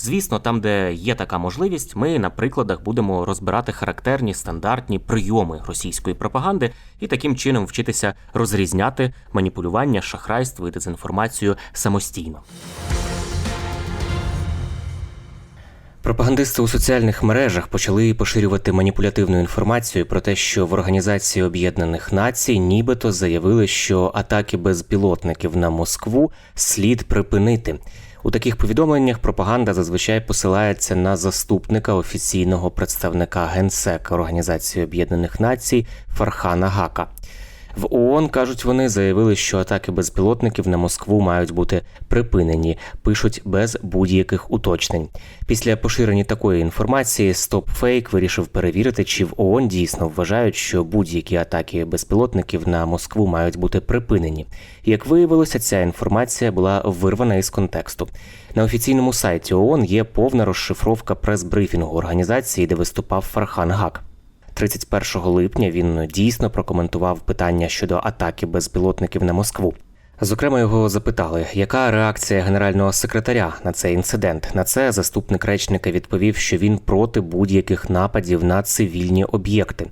Звісно, там, де є така можливість, ми на прикладах будемо розбирати характерні стандартні прийоми російської пропаганди і таким чином вчитися розрізняти маніпулювання, шахрайство і дезінформацію самостійно. Пропагандисти у соціальних мережах почали поширювати маніпулятивну інформацію про те, що в Організації Об'єднаних Націй нібито заявили, що атаки безпілотників на Москву слід припинити. У таких повідомленнях пропаганда зазвичай посилається на заступника офіційного представника генсека Організації Об'єднаних Націй Фархана Гака. В ООН кажуть, вони заявили, що атаки безпілотників на Москву мають бути припинені, пишуть без будь-яких уточнень. Після поширення такої інформації StopFake вирішив перевірити, чи в ООН дійсно вважають, що будь-які атаки безпілотників на Москву мають бути припинені. Як виявилося, ця інформація була вирвана із контексту. На офіційному сайті ООН є повна розшифровка прес-брифінгу організації, де виступав Фархан Гак. 31 липня він дійсно прокоментував питання щодо атаки безпілотників на Москву. Зокрема, його запитали, яка реакція генерального секретаря на цей інцидент. На це заступник речника відповів, що він проти будь-яких нападів на цивільні об'єкти.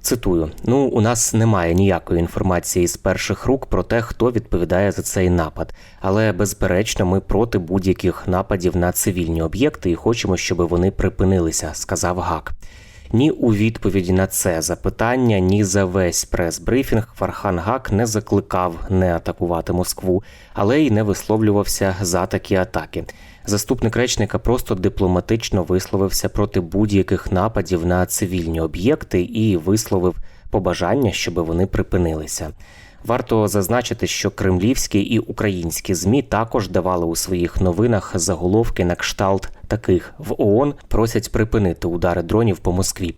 Цитую: ну, у нас немає ніякої інформації з перших рук про те, хто відповідає за цей напад, але безперечно, ми проти будь-яких нападів на цивільні об'єкти і хочемо, щоб вони припинилися, сказав Гак. Ні у відповіді на це запитання, ні за весь прес-брифінг Фархан Гак не закликав не атакувати Москву, але й не висловлювався за такі атаки. Заступник речника просто дипломатично висловився проти будь-яких нападів на цивільні об'єкти і висловив побажання, щоб вони припинилися. Варто зазначити, що кремлівські і українські змі також давали у своїх новинах заголовки на кшталт таких в ООН просять припинити удари дронів по Москві.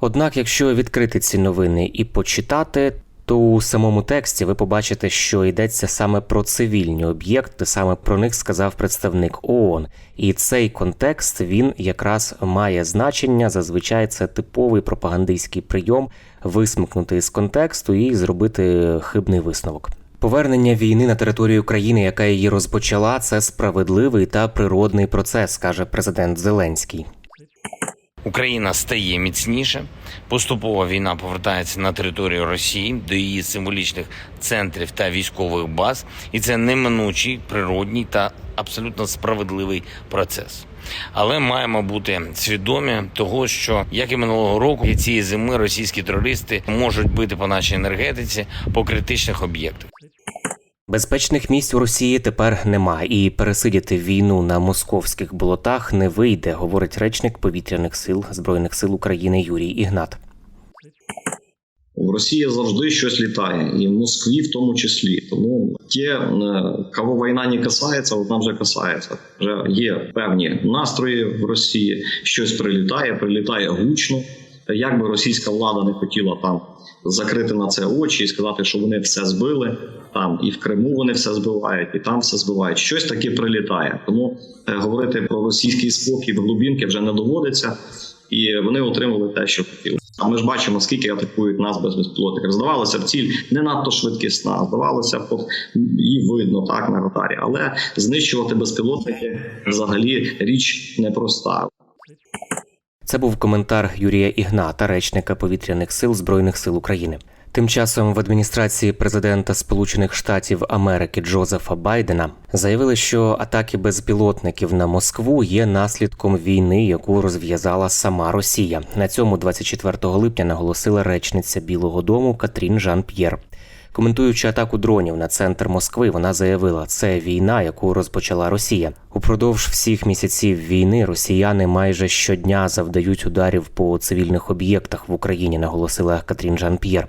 Однак, якщо відкрити ці новини і почитати, то у самому тексті ви побачите, що йдеться саме про цивільні об'єкти, саме про них сказав представник ООН. І цей контекст він якраз має значення. Зазвичай це типовий пропагандистський прийом висмикнути з контексту і зробити хибний висновок. Повернення війни на територію країни, яка її розпочала, це справедливий та природний процес, каже президент Зеленський. Україна стає міцніше. Поступово війна повертається на територію Росії до її символічних центрів та військових баз, і це неминучий, природній та абсолютно справедливий процес. Але маємо бути свідомі того, що як і минулого року, і цієї зими російські терористи можуть бити по нашій енергетиці по критичних об'єктах. Безпечних місць у Росії тепер нема, і пересидіти війну на московських болотах не вийде, говорить речник повітряних сил збройних сил України Юрій Ігнат. В Росії завжди щось літає, і в Москві в тому числі. Тому ті, е, кого війна не касається, вона вже касається. Вже є певні настрої в Росії, щось прилітає, прилітає гучно. Як би російська влада не хотіла там закрити на це очі і сказати, що вони все збили там, і в Криму вони все збивають, і там все збивають. Щось таке прилітає. Тому е, говорити про російський спокій в глубінки вже не доводиться, і вони отримали те, що хотіли. А ми ж бачимо, скільки атакують нас без безпілотників. Здавалося б, ціль не надто швидкісна. Здавалося б, її видно так на радарі, але знищувати безпілотники взагалі річ непроста. Це був коментар Юрія Ігната, речника повітряних сил Збройних сил України. Тим часом в адміністрації президента Сполучених Штатів Америки Джозефа Байдена заявили, що атаки безпілотників на Москву є наслідком війни, яку розв'язала сама Росія. На цьому 24 липня наголосила речниця Білого Дому Катрін Жан П'єр. Коментуючи атаку дронів на центр Москви, вона заявила, це війна, яку розпочала Росія. Упродовж всіх місяців війни росіяни майже щодня завдають ударів по цивільних об'єктах в Україні, наголосила Катрін Жан П'єр.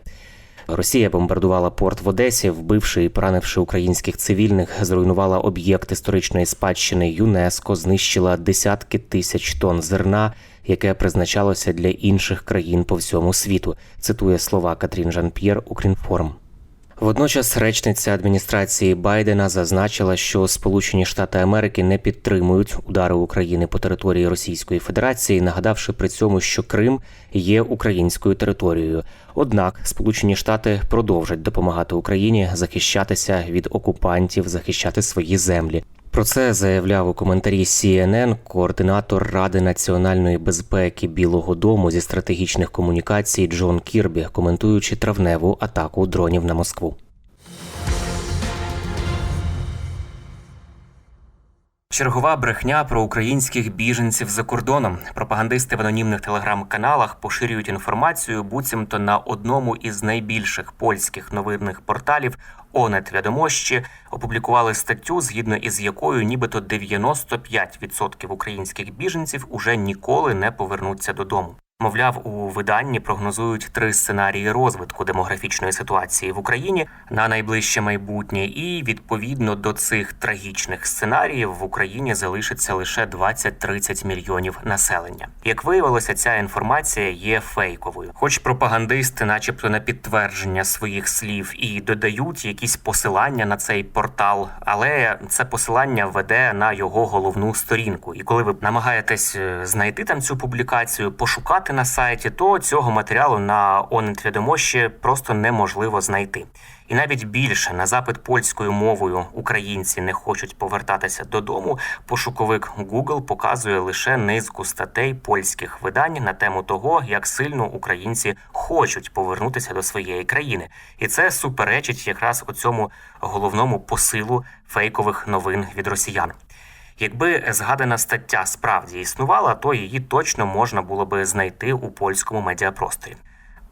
Росія бомбардувала порт в Одесі, вбивши і поранивши українських цивільних, зруйнувала об'єкт історичної спадщини ЮНЕСКО, знищила десятки тисяч тонн зерна, яке призначалося для інших країн по всьому світу. Цитує слова Катрін Жан П'єр Укрінформ. Водночас речниця адміністрації Байдена зазначила, що Сполучені Штати Америки не підтримують удари України по території Російської Федерації, нагадавши при цьому, що Крим є українською територією. Однак Сполучені Штати продовжать допомагати Україні захищатися від окупантів, захищати свої землі. Про це заявляв у коментарі CNN координатор Ради національної безпеки Білого Дому зі стратегічних комунікацій Джон Кірбі, коментуючи травневу атаку дронів на Москву. Чергова брехня про українських біженців за кордоном. Пропагандисти в анонімних телеграм-каналах поширюють інформацію, буцімто на одному із найбільших польських новинних порталів Онет Відомощі опублікували статтю, згідно із якою нібито 95% українських біженців уже ніколи не повернуться додому. Мовляв, у виданні прогнозують три сценарії розвитку демографічної ситуації в Україні на найближче майбутнє, і відповідно до цих трагічних сценаріїв в Україні залишиться лише 20-30 мільйонів населення. Як виявилося, ця інформація є фейковою, хоч пропагандисти, начебто, на підтвердження своїх слів, і додають якісь посилання на цей портал, але це посилання веде на його головну сторінку. І коли ви намагаєтесь е, знайти там цю публікацію, пошукати на сайті, то цього матеріалу на Онетвідомощі просто неможливо знайти. І навіть більше на запит польською мовою українці не хочуть повертатися додому. Пошуковик Google показує лише низку статей польських видань на тему того, як сильно українці хочуть повернутися до своєї країни, і це суперечить якраз оцьому головному посилу фейкових новин від росіян. Якби згадана стаття справді існувала, то її точно можна було би знайти у польському медіапросторі.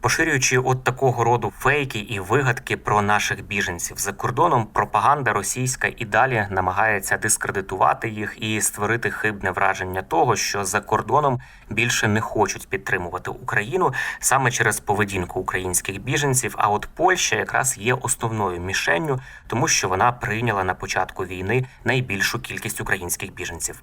Поширюючи от такого роду фейки і вигадки про наших біженців за кордоном, пропаганда російська і далі намагається дискредитувати їх і створити хибне враження того, що за кордоном більше не хочуть підтримувати Україну саме через поведінку українських біженців. А от Польща якраз є основною мішенню, тому що вона прийняла на початку війни найбільшу кількість українських біженців.